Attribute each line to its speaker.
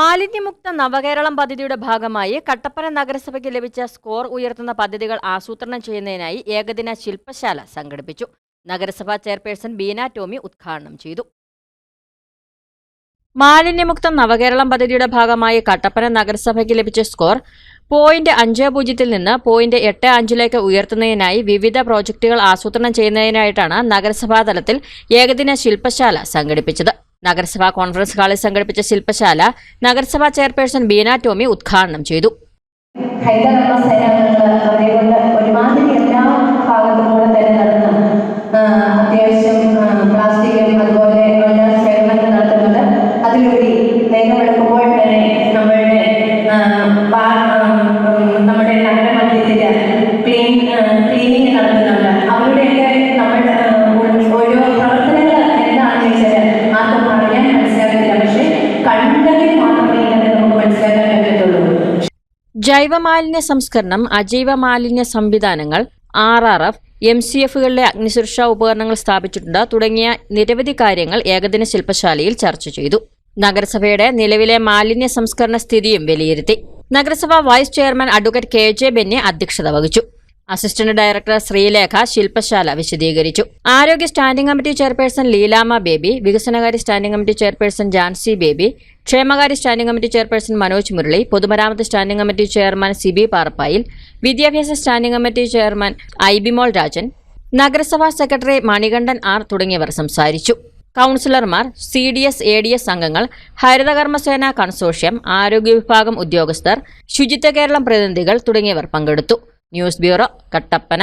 Speaker 1: മാലിന്യമുക്ത നവകേരളം പദ്ധതിയുടെ ഭാഗമായി കട്ടപ്പന നഗരസഭയ്ക്ക് ലഭിച്ച സ്കോർ ഉയർത്തുന്ന പദ്ധതികൾ ആസൂത്രണം ചെയ്യുന്നതിനായി ഏകദിന ശില്പശാല സംഘടിപ്പിച്ചു. നഗരസഭാ ചെയർപേഴ്സൺ ബീന ടോമി ഉദ്ഘാടനം ചെയ്തു. മാലിന്യമുക്ത നവകേരളം പദ്ധതിയുടെ ഭാഗമായി കട്ടപ്പന നഗരസഭയ്ക്ക് ലഭിച്ച സ്കോർ പോയിന്റ് അഞ്ച് പൂജ്യത്തിൽ നിന്ന് പോയിന്റ് എട്ട് അഞ്ചിലേക്ക് ഉയർത്തുന്നതിനായി വിവിധ പ്രോജക്ടുകൾ ആസൂത്രണം ചെയ്യുന്നതിനായിട്ടാണ് നഗരസഭാ തലത്തിൽ ഏകദിന ശില്പശാല സംഘടിപ്പിച്ചത്. നഗരസഭാ കോൺഫറൻസ് ഹാളിൽ സംഘടിപ്പിച്ച ശില്പശാല നഗരസഭാ ചെയർപേഴ്സൺ ബീന ടോമി ഉദ്ഘാടനം ചെയ്തു.
Speaker 2: സേനാംഗങ്ങൾ അവരെ കൊണ്ട് ഒരുമാതിരി എല്ലാ ഭാഗത്തും കൂടെ തന്നെ
Speaker 1: ജൈവമാലിന്യ സംസ്കരണം അജൈവ മാലിന്യ സംവിധാനങ്ങൾ R R F M C എഫുകളിലെ അഗ്നിസുരക്ഷാ ഉപകരണങ്ങൾ സ്ഥാപിച്ചിട്ടുണ്ട്. തുടങ്ങിയ നിരവധി കാര്യങ്ങൾ ഏകദിന ശില്പശാലയിൽ ചർച്ച ചെയ്തു. നഗരസഭയുടെ നിലവിലെ മാലിന്യ സംസ്കരണ സ്ഥിതിയും വിലയിരുത്തി. നഗരസഭ vice chairman advocate K J Benny അധ്യക്ഷത വഹിച്ചു. അസിസ്റ്റന്റ് ഡയറക്ടർ ശ്രീലേഖ ശില്പശാല വിശദീകരിച്ചു. ആരോഗ്യ standing committee chairperson Leelamma Baby വികസനകാര്യ standing committee chairperson Jancy Baby ക്ഷേമകാര്യ standing committee chairperson Manoj Murali പൊതുമരാമത്ത് standing committee chairman Sibi Parappayil വിദ്യാഭ്യാസ standing committee chairman Aibimol Rajan നഗരസഭാ സെക്രട്ടറി മണികണ്ഠൻ ആർ തുടങ്ങിയവർ സംസാരിച്ചു. കൗൺസിലർമാർ C D S A D S അംഗങ്ങൾ ഹരിതകർമ്മസേന കൺസോഷ്യം ആരോഗ്യ വിഭാഗം ഉദ്യോഗസ്ഥർ ശുചിത്വ കേരളം പ്രതിനിധികൾ തുടങ്ങിയവർ പങ്കെടുത്തു. News bureau Kattappana.